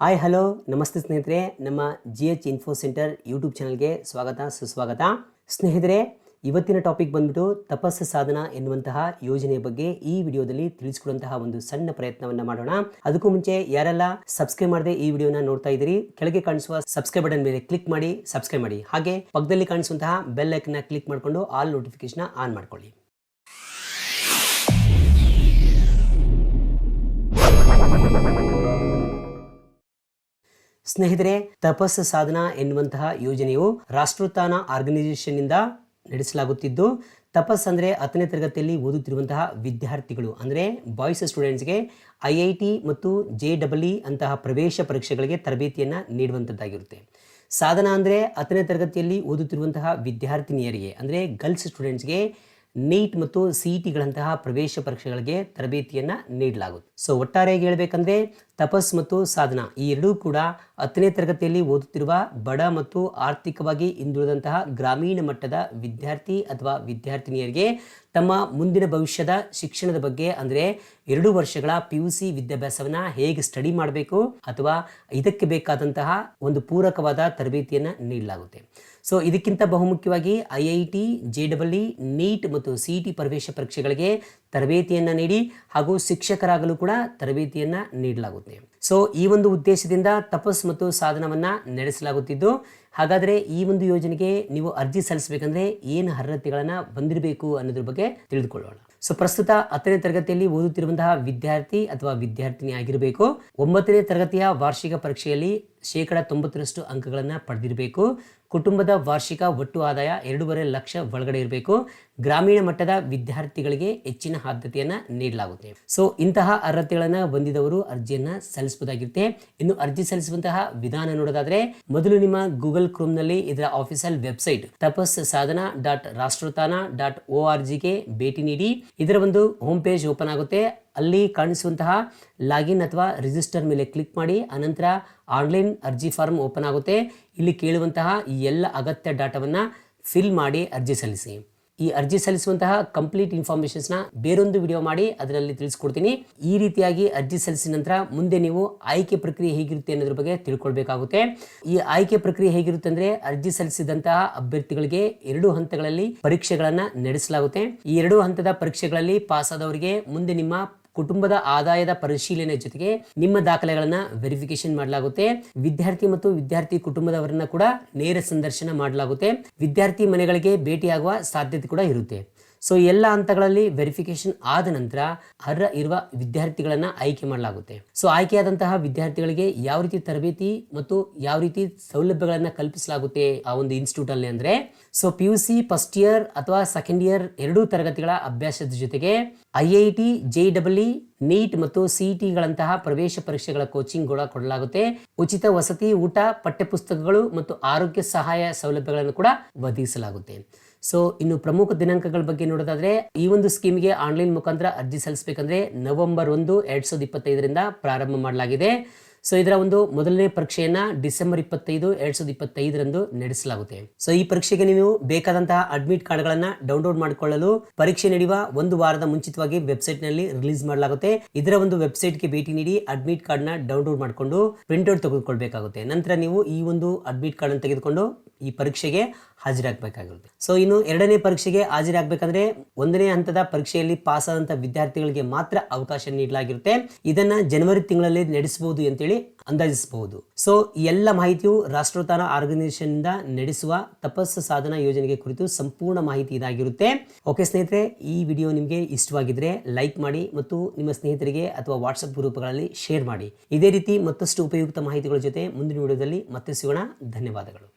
Hi hello ನಮಸ್ತೆ ಸ್ನೇಹಿತರೆ. ನಮ್ಮ G H info centre YouTube ಚಾನಲ್ಗೆ ಸ್ವಾಗತ, ಸುಸ್ವಾಗತ. ಸ್ನೇಹಿತರೆ, ಇವತ್ತಿನ ಟಾಪಿಕ್ ಬಂದ್ಬಿಟ್ಟು ತಪಸ್ಸು ಸಾಧನ ಎನ್ನುವಂತಹ ಯೋಜನೆಯ ಬಗ್ಗೆ ಈ ವಿಡಿಯೋದಲ್ಲಿ ತಿಳಿಸಿಕೊಡುವಂತಹ ಒಂದು ಸಣ್ಣ ಪ್ರಯತ್ನವನ್ನ ಮಾಡೋಣ. ಅದಕ್ಕೂ ಮುಂಚೆ ಯಾರೆಲ್ಲ ಸಬ್ಸ್ಕ್ರೈಬ್ ಮಾಡದೆ ಈ ವಿಡಿಯೋನ ನೋಡ್ತಾ ಇದ್ದೀರಿ, ಕೆಳಗೆ ಕಾಣಿಸುವ ಸಬ್ಸ್ಕ್ರೈಬ್ ಬಟನ್ ಮೇಲೆ ಕ್ಲಿಕ್ ಮಾಡಿ ಸಬ್ಸ್ಕ್ರೈಬ್ ಮಾಡಿ. ಹಾಗೆ ಪಕ್ಕದಲ್ಲಿ ಕಾಣಿಸುವಂತಹ ಬೆಲ್ ಐಕನ್ನ ಕ್ಲಿಕ್ ಮಾಡಿಕೊಂಡು ಆಲ್ ನೋಟಿಫಿಕೇಶನ್ ಆನ್ ಮಾಡ್ಕೊಳ್ಳಿ. ಸ್ನೇಹಿತರೆ, ತಪಸ್ಸು ಸಾಧನ ಎನ್ನುವಂತಹ ಯೋಜನೆಯು ರಾಷ್ಟ್ರೋತ್ಥಾನ ಆರ್ಗನೈಸೇಷನ್ ಇಂದ ನಡೆಸಲಾಗುತ್ತಿದ್ದು ತಪಸ್ ಅಂದರೆ ಹತ್ತನೇ ತರಗತಿಯಲ್ಲಿ ಓದುತ್ತಿರುವಂತಹ ವಿದ್ಯಾರ್ಥಿಗಳು, ಅಂದರೆ ಬಾಯ್ಸ್ ಸ್ಟೂಡೆಂಟ್ಸ್ಗೆ ಐ ಐ ಟಿ ಮತ್ತು ಜೆ ಡಬಲ್ ಇ ಅಂತಹ ಪ್ರವೇಶ ಪರೀಕ್ಷೆಗಳಿಗೆ ತರಬೇತಿಯನ್ನು ನೀಡುವಂಥದ್ದಾಗಿರುತ್ತೆ ಸಾಧನ ಅಂದರೆ ಹತ್ತನೇ ತರಗತಿಯಲ್ಲಿ ಓದುತ್ತಿರುವಂತಹ ವಿದ್ಯಾರ್ಥಿನಿಯರಿಗೆ, ಅಂದರೆ ಗರ್ಲ್ಸ್ ಸ್ಟೂಡೆಂಟ್ಸ್ಗೆ ನೀಟ್ ಮತ್ತು ಸಿ ಇ ಟಿಗಳಂತಹ ಪ್ರವೇಶ ಪರೀಕ್ಷೆಗಳಿಗೆ ತರಬೇತಿಯನ್ನು ನೀಡಲಾಗುತ್ತೆ ಸೊ, ಒಟ್ಟಾರೆಯಾಗಿ ಹೇಳಬೇಕಂದ್ರೆ ತಪಸ್ ಮತ್ತು ಸಾಧನ. ಈ ಎರಡೂ ಕೂಡ ಹತ್ತನೇ ತರಗತಿಯಲ್ಲಿ ಓದುತ್ತಿರುವ ಬಡ ಮತ್ತು ಆರ್ಥಿಕವಾಗಿ ಹಿಂದುಳಿದಂತಹ ಗ್ರಾಮೀಣ ಮಟ್ಟದ ವಿದ್ಯಾರ್ಥಿ ಅಥವಾ ವಿದ್ಯಾರ್ಥಿನಿಯರಿಗೆ ತಮ್ಮ ಮುಂದಿನ ಭವಿಷ್ಯದ ಶಿಕ್ಷಣದ ಬಗ್ಗೆ ಅಂದರೆ ಎರಡು ವರ್ಷಗಳ ಪಿ ಯು ಸಿ ವಿದ್ಯಾಭ್ಯಾಸವನ್ನು ಹೇಗೆ ಸ್ಟಡಿ ಮಾಡಬೇಕು ಅಥವಾ ಇದಕ್ಕೆ ಬೇಕಾದಂತಹ ಒಂದು ಪೂರಕವಾದ ತರಬೇತಿಯನ್ನು ನೀಡಲಾಗುತ್ತೆ. ಸೊ ಇದಕ್ಕಿಂತ ಬಹುಮುಖ್ಯವಾಗಿ I I T J double NEET ಮತ್ತು ಸಿ ಇ ಟಿ ಪ್ರವೇಶ ಪರೀಕ್ಷೆಗಳಿಗೆ ತರಬೇತಿಯನ್ನು ನೀಡಿ ಹಾಗೂ ಶಿಕ್ಷಕರಾಗಲು ಕೂಡ ತರಬೇತಿಯನ್ನು ನೀಡಲಾಗುತ್ತೆ. ಸೊ ಈ ಒಂದು ಉದ್ದೇಶದಿಂದ ತಪಸ್ ಮತ್ತು ಸಾಧನವನ್ನು ನಡೆಸಲಾಗುತ್ತಿದ್ದು, ಹಾಗಾದರೆ ಈ ಒಂದು ಯೋಜನೆಗೆ ನೀವು ಅರ್ಜಿ ಸಲ್ಲಿಸಬೇಕಂದ್ರೆ ಏನು ಅರ್ಹತೆಗಳನ್ನು ಬಂದಿರಬೇಕು ಅನ್ನೋದ್ರ ಬಗ್ಗೆ ತಿಳಿದುಕೊಳ್ಳೋಣ. ಸೊ ಪ್ರಸ್ತುತ ಹತ್ತನೇ ತರಗತಿಯಲ್ಲಿ ಓದುತ್ತಿರುವಂತಹ ವಿದ್ಯಾರ್ಥಿ ಅಥವಾ ವಿದ್ಯಾರ್ಥಿನಿ ಆಗಿರಬೇಕು. ಒಂಬತ್ತನೇ ತರಗತಿಯ ವಾರ್ಷಿಕ ಪರೀಕ್ಷೆಯಲ್ಲಿ ಶೇಕಡ ತೊಂಬತ್ತರಷ್ಟು ಅಂಕಗಳನ್ನು ಪಡೆದಿರಬೇಕು. ಕುಟುಂಬದ ವಾರ್ಷಿಕ ಒಟ್ಟು ಆದಾಯ ಎರಡೂವರೆ ಲಕ್ಷ ಒಳಗಡೆ ಇರಬೇಕು. ಗ್ರಾಮೀಣ ಮಟ್ಟದ ವಿದ್ಯಾರ್ಥಿಗಳಿಗೆ ಹೆಚ್ಚಿನ ಆದ್ಯತೆಯನ್ನು ನೀಡಲಾಗುತ್ತೆ ಸೊ ಇಂತಹ ಅರ್ಹತೆಗಳನ್ನು ಹೊಂದಿದವರು ಅರ್ಜಿಯನ್ನು ಸಲ್ಲಿಸಬಹುದಾಗಿರುತ್ತೆ ಇನ್ನು ಅರ್ಜಿ ಸಲ್ಲಿಸುವಂತಹ ವಿಧಾನ ನೋಡೋದಾದ್ರೆ, ಮೊದಲು ನಿಮ್ಮ ಗೂಗಲ್ ಕ್ರೋಮ್ನಲ್ಲಿ ಇದರ official website Tapas Sadhana dot Rashtrotthana dot O R ಜಿಗೆ ಭೇಟಿ ನೀಡಿ. ಇದರ ಒಂದು ಹೋಮ್ ಪೇಜ್ ಓಪನ್ ಆಗುತ್ತೆ. ಅಲ್ಲಿ ಕಾಣಿಸುವಂತಹ ಲಾಗಿನ್ ಅಥವಾ ರಿಜಿಸ್ಟರ್ ಮೇಲೆ ಕ್ಲಿಕ್ ಮಾಡಿ, ಅನಂತರ ಆನ್ಲೈನ್ ಅರ್ಜಿ ಫಾರ್ಮ್ ಓಪನ್ ಆಗುತ್ತೆ. ಇಲ್ಲಿ ಕೇಳುವಂತಹ ಈ ಎಲ್ಲ ಅಗತ್ಯ ಡಾಟಾವನ್ನು ಫಿಲ್ ಮಾಡಿ ಅರ್ಜಿ ಸಲ್ಲಿಸಿ. ಈ ಅರ್ಜಿ ಸಲ್ಲಿಸುವಂತಹ ಕಂಪ್ಲೀಟ್ ಇನ್ಫಾರ್ಮೇಷನ್ಸ್ನ ಬೇರೊಂದು ವಿಡಿಯೋ ಮಾಡಿ ಅದರಲ್ಲಿ ತಿಳಿಸ್ಕೊಡ್ತೀನಿ. ಈ ರೀತಿಯಾಗಿ ಅರ್ಜಿ ಸಲ್ಲಿಸಿದ ನಂತರ ಮುಂದೆ ನೀವು ಆಯ್ಕೆ ಪ್ರಕ್ರಿಯೆ ಹೇಗಿರುತ್ತೆ ಅನ್ನೋದ್ರ ಬಗ್ಗೆ ತಿಳ್ಕೊಳ್ಬೇಕಾಗುತ್ತೆ. ಈ ಆಯ್ಕೆ ಪ್ರಕ್ರಿಯೆ ಹೇಗಿರುತ್ತೆ ಅಂದ್ರೆ ಅರ್ಜಿ ಸಲ್ಲಿಸಿದಂತಹ ಅಭ್ಯರ್ಥಿಗಳಿಗೆ ಎರಡು ಹಂತಗಳಲ್ಲಿ ಪರೀಕ್ಷೆಗಳನ್ನ ನಡೆಸಲಾಗುತ್ತೆ. ಈ ಎರಡು ಹಂತದ ಪರೀಕ್ಷೆಗಳಲ್ಲಿ ಪಾಸ್ ಆದವರಿಗೆ ಮುಂದೆ ನಿಮ್ಮ ಕುಟುಂಬದ ಆದಾಯದ ಪರಿಶೀಲನೆ ಜೊತೆಗೆ ನಿಮ್ಮ ದಾಖಲೆಗಳನ್ನ ವೆರಿಫಿಕೇಶನ್ ಮಾಡಲಾಗುತ್ತೆ. ವಿದ್ಯಾರ್ಥಿ ಮತ್ತು ವಿದ್ಯಾರ್ಥಿ ಕುಟುಂಬದವರನ್ನ ಕೂಡ ನೇರ ಸಂದರ್ಶನ ಮಾಡಲಾಗುತ್ತೆ. ವಿದ್ಯಾರ್ಥಿ ಮನೆಗಳಿಗೆ ಭೇಟಿಯಾಗುವ ಸಾಧ್ಯತೆ ಕೂಡ ಇರುತ್ತೆ. ಸೊ ಎಲ್ಲ ಹಂತಗಳಲ್ಲಿ ವೆರಿಫಿಕೇಶನ್ ಆದ ನಂತರ ಅರ್ಹ ಇರುವ ವಿದ್ಯಾರ್ಥಿಗಳನ್ನ ಆಯ್ಕೆ ಮಾಡಲಾಗುತ್ತೆ. ಸೊ ಆಯ್ಕೆಯಾದಂತಹ ವಿದ್ಯಾರ್ಥಿಗಳಿಗೆ ಯಾವ ರೀತಿ ತರಬೇತಿ ಮತ್ತು ಯಾವ ರೀತಿ ಸೌಲಭ್ಯಗಳನ್ನ ಕಲ್ಪಿಸಲಾಗುತ್ತೆ ಆ ಒಂದು ಇನ್ಸ್ಟಿಟ್ಯೂಟ್ ಅಲ್ಲಿ ಅಂದ್ರೆ so P U C first year ಅಥವಾ ಸೆಕೆಂಡ್ ಇಯರ್ ಎರಡೂ ತರಗತಿಗಳ ಅಭ್ಯಾಸದ ಜೊತೆಗೆ I I T, J double E, NEET ಮತ್ತು ಸಿಇಟಿಗಳಂತಹ ಪ್ರವೇಶ ಪರೀಕ್ಷೆಗಳ ಕೋಚಿಂಗ್ ಕೂಡ ಕೊಡಲಾಗುತ್ತೆ. ಉಚಿತ ವಸತಿ, ಊಟ, ಪಠ್ಯಪುಸ್ತಕಗಳು ಮತ್ತು ಆರೋಗ್ಯ ಸಹಾಯ ಸೌಲಭ್ಯಗಳನ್ನು ಕೂಡ ಒದಗಿಸಲಾಗುತ್ತೆ. ಸೊ ಇನ್ನು ಪ್ರಮುಖ ದಿನಾಂಕಗಳ ಬಗ್ಗೆ ನೋಡೋದಾದ್ರೆ, ಈ ಒಂದು ಸ್ಕೀಮ್ಗೆ ಆನ್ಲೈನ್ ಮುಖಾಂತರ ಅರ್ಜಿ ಸಲ್ಲಿಸಬೇಕಂದ್ರೆ ನವೆಂಬರ್ ಒಂದು, ಎರಡ್ ಸಾವಿರದ ಇಪ್ಪತ್ತೈದರಿಂದ ಪ್ರಾರಂಭ ಮಾಡಲಾಗಿದೆ. ಸೊ ಇದರ ಒಂದು ಮೊದಲನೇ ಪರೀಕ್ಷೆಯನ್ನ ಡಿಸೆಂಬರ್ ಇಪ್ಪತ್ತೈದು, ಎರಡ್ ಸಾವಿರದ ಇಪ್ಪತ್ತೈದರಂದು ನಡೆಸಲಾಗುತ್ತೆ. ಸೊ ಈ ಪರೀಕ್ಷೆಗೆ ನೀವು ಬೇಕಾದಂತಹ ಅಡ್ಮಿಟ್ ಕಾರ್ಡ್ಗಳನ್ನ ಡೌನ್ಲೋಡ್ ಮಾಡಿಕೊಳ್ಳಲು ಪರೀಕ್ಷೆ ನಡೆಯುವ ಒಂದು ವಾರದ ಮುಂಚಿತವಾಗಿ ವೆಬ್ಸೈಟ್ನಲ್ಲಿ ರಿಲೀಸ್ ಮಾಡಲಾಗುತ್ತೆ. ಇದರ ಒಂದು ವೆಬ್ಸೈಟ್ಗೆ ಭೇಟಿ ನೀಡಿ ಅಡ್ಮಿಟ್ ಕಾರ್ಡ್ನ ಡೌನ್ಲೋಡ್ ಮಾಡಿಕೊಂಡು ಪ್ರಿಂಟ್ಔಟ್ ತೆಗೆದುಕೊಳ್ಬೇಕಾಗುತ್ತೆ. ನಂತರ ನೀವು ಈ ಒಂದು ಅಡ್ಮಿಟ್ ಕಾರ್ಡ್ ಅನ್ನು ತೆಗೆದುಕೊಂಡು ಈ ಪರೀಕ್ಷೆಗೆ ಹಾಜರಾಗಬೇಕಾಗಿರುತ್ತೆ. ಸೊ ಇನ್ನು ಎರಡನೇ ಪರೀಕ್ಷೆಗೆ ಹಾಜರಾಗಬೇಕಂದ್ರೆ ಒಂದನೇ ಹಂತದ ಪರೀಕ್ಷೆಯಲ್ಲಿ ಪಾಸ್ ಆದಂತ ವಿದ್ಯಾರ್ಥಿಗಳಿಗೆ ಮಾತ್ರ ಅವಕಾಶ ನೀಡಲಾಗಿರುತ್ತೆ. ಇದನ್ನ ಜನವರಿ ತಿಂಗಳಲ್ಲಿ ನಡೆಸಬಹುದು ಅಂತೇಳಿ ಅಂದಾಜಿಸಬಹುದು. ಸೊ ಎಲ್ಲ ಮಾಹಿತಿಯು ರಾಷ್ಟ್ರೋತ್ಥಾನ ಆರ್ಗನೈಸೇಷನ್ ಇಂದ ನಡೆಸುವ ತಪಸ್ಸು ಸಾಧನ ಯೋಜನೆಗೆ ಕುರಿತು ಸಂಪೂರ್ಣ ಮಾಹಿತಿ ಇದಾಗಿರುತ್ತೆ. ಓಕೆ ಸ್ನೇಹಿತರೆ, ಈ ವಿಡಿಯೋ ನಿಮಗೆ ಇಷ್ಟವಾಗಿದ್ರೆ ಲೈಕ್ ಮಾಡಿ ಮತ್ತು ನಿಮ್ಮ ಸ್ನೇಹಿತರಿಗೆ ಅಥವಾ ವಾಟ್ಸಪ್ ಗ್ರೂಪ್ಗಳಲ್ಲಿ ಶೇರ್ ಮಾಡಿ. ಇದೇ ರೀತಿ ಮತ್ತಷ್ಟು ಉಪಯುಕ್ತ ಮಾಹಿತಿಗಳ ಜೊತೆ ಮುಂದಿನ ವಿಡಿಯೋದಲ್ಲಿ ಮತ್ತೆ ಸಿಗೋಣ. ಧನ್ಯವಾದಗಳು.